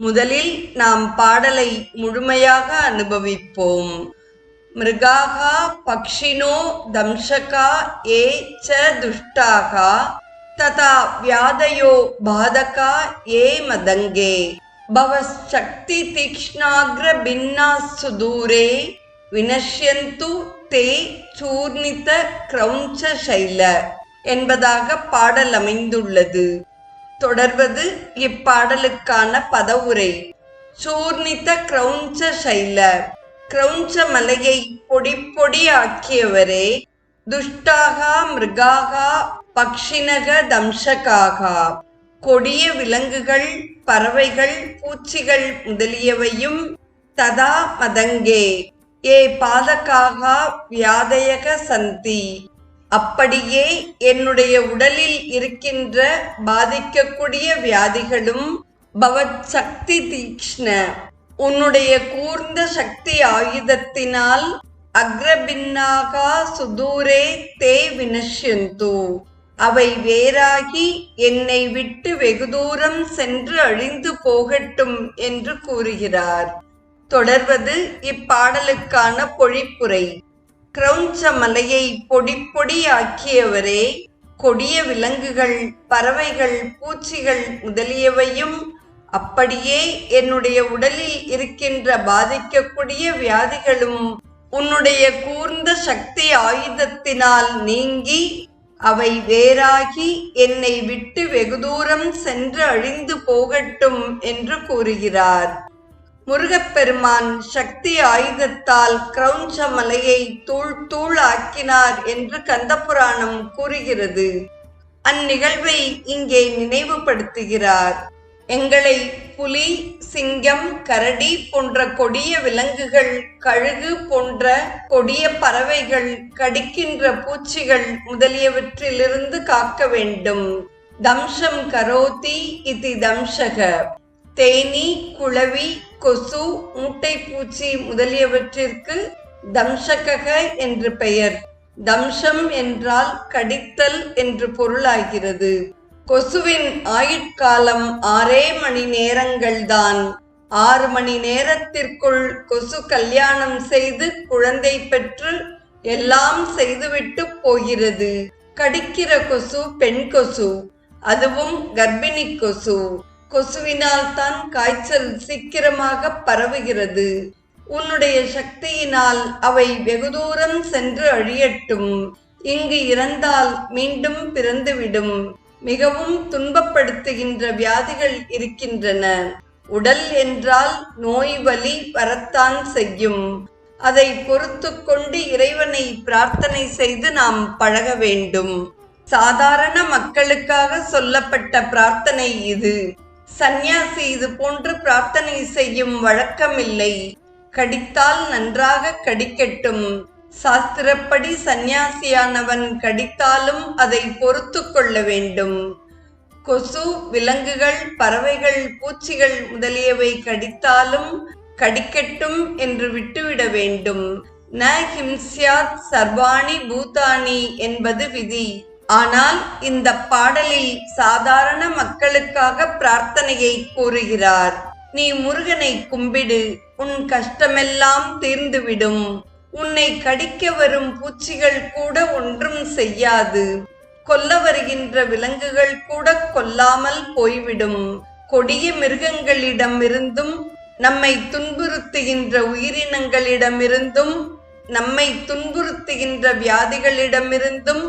முதலில் நாம் பாடலை முழுமையாக அனுபவிப்போம். மிருகாகா பக்ஷினோ தம்சகா ஏ ச துஷ்டாகா ததா வியாதயோ பாதகா ஏ மதங்கே. பவசக்தி தீக்ஷ்ணாகிர பின்னா சுதூரே வினஷ்யந்து தே சூர்ணித கிரௌஞ்ச சைல என்பதாக பாடல் அமைந்துள்ளது. தொடர்வது இப்பாடலுக்கான பதவுரை. சூர்ணித கிரௌஞ்ச சைல கிரௌஞ்ச மலையை பொடி பொடி ஆக்கியவரே துஷ்டாகா மிருகாகா பக்ஷினக தம்சகாகா. கொடிய விலங்குகள் பறவைகள் பூச்சிகள் முதலியவையும் ததா மதங்கே. ஏ பாதகாகா வியாதயக சந்தி. அப்படியே என்னுடைய உடலில் இருக்கின்ற பாதிக்கக்கூடிய வியாதிகளும் பவத் சக்தி தீக்ஷ்ண. உன்னுடைய கூர்ந்த சக்தி ஆயுதத்தினால் அக்ரபின்னாகா சுதூரே தே வினஷ்யந்து. அவை வேறாகி என்னை விட்டு வெகு தூரம் சென்று அழிந்து போகட்டும் என்று கூறுகிறார். தொடர்வது இப்பாடலுக்கான பொழிப்புரை. கிரௌஞ்ச மலையை பொடி பொடியாக்கியவரே கொடிய விலங்குகள் பறவைகள் பூச்சிகள் முதலியவையும் அப்படியே என்னுடைய உடலில் இருக்கின்ற பாதிக்கக்கூடிய வியாதிகளும் உன்னுடைய கூர்ந்த சக்தி ஆயுதத்தினால் நீங்கி அவை வேறாகி என்னை விட்டு வெகு தூரம் சென்று அழிந்து போகட்டும் என்று கூறுகிறார். முருகப்பெருமான் சக்தி ஆயுதத்தால் கிரௌஞ்ச மலையை தூள் தூள் ஆக்கினார் என்று கந்தபுராணம் கூறுகிறது. அந்நிகழ்வை இங்கே நினைவுபடுத்துகிறார். எங்களை புலி சிங்கம் கரடி போன்ற கொடிய விலங்குகள் கழுகு போன்ற கொடிய பறவைகள் கடிக்கின்ற பூச்சிகள் முதலியவற்றிலிருந்து காக்க வேண்டும். தம்சம் கரோதி இது தம்சக. தேனி குளவி கொசு மூட்டைப்பூச்சி முதலியவற்றிற்கு தம்சகக என்று பெயர். தம்சம் என்றால் கடித்தல் என்று பொருளாகிறது. கொசுவின் ஆயுட்காலம் ஆறே மணி நேரங்கள்தான். ஆறு மணி நேரத்திற்குள் கொசு கல்யாணம் செய்து குழந்தை பெற்று எல்லாம் செய்துவிட்டு போகிறது. கடிக்கிற கொசு பெண் கொசு அதுவும் கர்ப்பிணி கொசு. கொசுவினால் தான் காய்ச்சல் சீக்கிரமாக பரவுகிறது. உன்னுடைய சக்தியினால் அவை வெகு தூரம் சென்று அழியட்டும். இங்கு இறந்தால் மீண்டும் பிறந்துவிடும். மிகவும் துன்பப்படுத்துகின்ற வியாதிகள் இருக்கின்றன. உடல் என்றால் நோய் வலி வரத்தான் செய்யும். அதை பொறுத்து கொண்டு இறைவனை பிரார்த்தனை செய்து நாம் பழக வேண்டும். சாதாரண மக்களுக்காக சொல்லப்பட்ட பிரார்த்தனை இது. சந்நியாசி இது போன்று பிரார்த்தனை செய்யும் வழக்கமில்லை. கடித்தால் நன்றாக கடிக்கட்டும். சாஸ்திரப்படி சந்நியாசியானவன் கடித்தாலும் அதை பொறுத்து கொள்ள வேண்டும். கொசு விலங்குகள் பறவைகள் பூச்சிகள் முதலியவை கடித்தாலும் கடிக்கட்டும் என்று விட்டுவிட வேண்டும். ந ஹிம்சியாத் சர்வாணி பூதானி என்பது விதி. ஆனால் இந்த பாடலில் சாதாரண மக்களுக்காக பிரார்த்தனையை கூறுகிறார். நீ முருகனை கும்பிடு உன் கஷ்டமெல்லாம் தீர்ந்துவிடும். உன்னை கடிக்க வரும் பூச்சிகள் கூட ஒன்றும் செய்யாது. கொல்ல வருகின்ற விலங்குகள் கூட கொல்லாமல் போய்விடும். கொடிய மிருகங்களிடமிருந்தும் நம்மை துன்புறுத்துகின்ற உயிரினங்களிடமிருந்தும் நம்மை துன்புறுத்துகின்ற வியாதிகளிடமிருந்தும்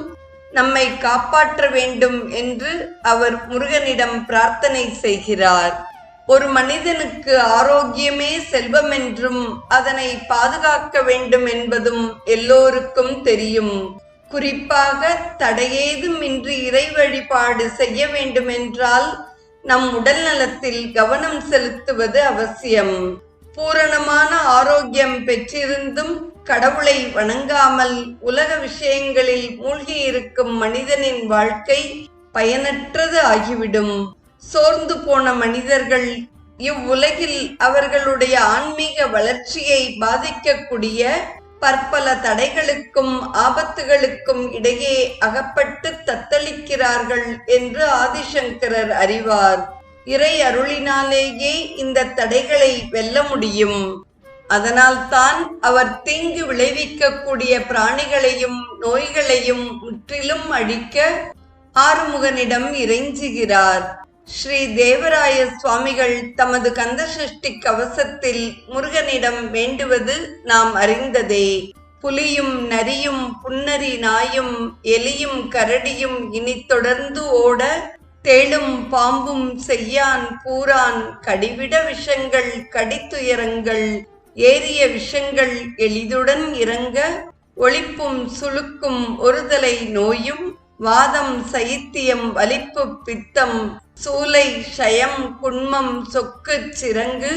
நம்மை காப்பாற்ற வேண்டும் என்று அவர் முருகனிடம் பிரார்த்தனை செய்கிறார். ஒரு மனிதனுக்கு ஆரோக்கியமே செல்வம் என்றும் அதனை பாதுகாக்க வேண்டும் என்பதும் எல்லோருக்கும் தெரியும். குறிப்பாக தடையேதும் இன்றி இறை வழிபாடு செய்ய வேண்டுமென்றால் நம் உடல் நலத்தில் கவனம் செலுத்துவது அவசியம். பூரணமான ஆரோக்கியம் பெற்றிருந்தும் கடவுளை வணங்காமல் உலக விஷயங்களில் மூழ்கி இருக்கும் மனிதனின் வாழ்க்கை பயனற்றது ஆகிவிடும். சோர்ந்து போன மனிதர்கள் இவ்வுலகில் அவர்களுடைய ஆன்மீக வளர்ச்சியை பாதிக்கக்கூடிய பற்பல தடைகளுக்கும் ஆபத்துகளுக்கும் இடையே அகப்பட்டு தத்தளிக்கிறார்கள் என்று ஆதிசங்கரர் அறிவார். இறை அருளினாலேயே இந்த தடைகளை வெல்ல முடியும். அதனால்தான் அவர் தீங்கு விளைவிக்கக்கூடிய பிராணிகளையும் நோய்களையும் முற்றிலும் அழிக்க ஆறுமுகனிடம் இறைஞ்சுகிறார். ஸ்ரீ தேவராய சுவாமிகள் தமது கந்தசஷ்டி கவசத்தில் முருகனிடம் வேண்டுவது நாம் அறிந்ததே. புலியும் நரியும் புன்னரி நாயும் எலியும் கரடியும் இனி தொடர்ந்து ஓட தேளும் பாம்பும் செய்யான் பூரான் கடிவிட விஷங்கள் கடித்துயரங்கள் ஏறிய விஷங்கள் எளிதுடன் இறங்க ஒளிப்பும் சுளுக்கும் ஒருதலை நோயும் வாதம் சைத்தியம் வலிப்பு பித்தம் சூலை ஷயம் குண்மம் சொக்கு சிறங்கு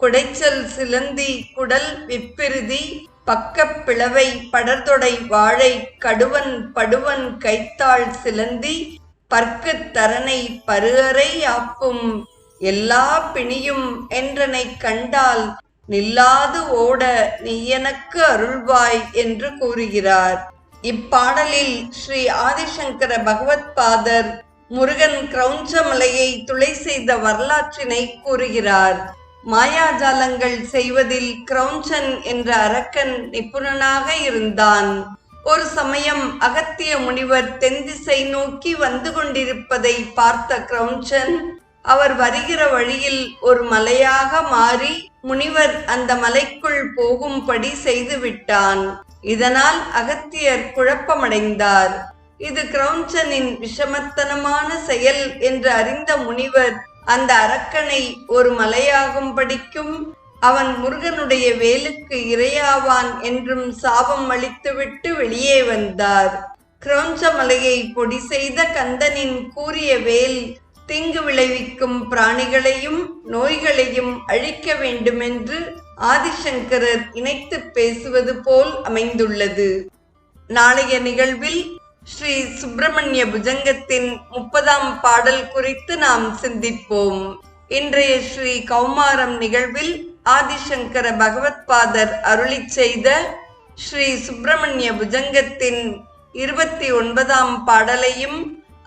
குடைச்சல் சிலந்தி குடல் விப்பிருதி பக்கப் பிளவை படர்தொடை வாழை கடுவன் படுவன் கைத்தாள் சிலந்தி பற்கு தரனை பருகரை ஆப்பும் எல்லா பிணியும் என்றனை கண்டால் நில்லாது ஓட நீ எனக்கு அருள்வாய் என்று கூறுகிறார். இப்பாடலில் ஸ்ரீ ஆதிசங்கர பகவத் பாதர் முருகன் கிரௌஞ்சமலையை துளை செய்த வரலாற்றினை கூறுகிறார். மாயாஜாலங்கள் செய்வதில் கிரௌஞ்சன் என்ற அரக்கன் நிபுணனாக இருந்தான். ஒரு சமயம் அகத்திய முனிவர் தென்திசை நோக்கி வந்து கொண்டிருப்பதை பார்த்த கிரௌஞ்சன் அவர் வருகிற வழியில் ஒரு மலையாக மாறி முனிவர் அந்த மலைக்குள் போகும்படி செய்து விட்டான் இதனால் அகத்தியர் குழப்பமடைந்தார். இது கிரௌஞ்சனின் விஷமத்தனமான செயல் என்று அறிந்த முனிவர் அந்த அரக்கனை ஒரு மலையாகும்படிக்கும் அவன் முருகனுடைய வேலுக்கு இரையாவான் என்றும் சாபம் அளித்துவிட்டு வெளியே வந்தார். கிரௌஞ்ச மலையை பொடி செய்த கந்தனின் கூறிய வேல் தீங்கு விளைவிக்கும் பிராணிகளையும் நோய்களையும் அழிக்க வேண்டுமென்று ஆதிசங்கரர் இணைத்து பேசுவது போல் அமைந்துள்ளது. நாளைய நிகழ்வில் ஸ்ரீ சுப்பிரமணிய புஜங்கத்தின் முப்பதாம் பாடல் குறித்து நாம் சிந்திப்போம். இன்றைய ஸ்ரீ கௌமாரம் நிகழ்வில் ஆதிசங்கர பகவத் பாதர் அருளி செய்த ஸ்ரீ சுப்பிரமணிய புஜங்கத்தின் இருபத்தி ஒன்பதாம் பாடலையும்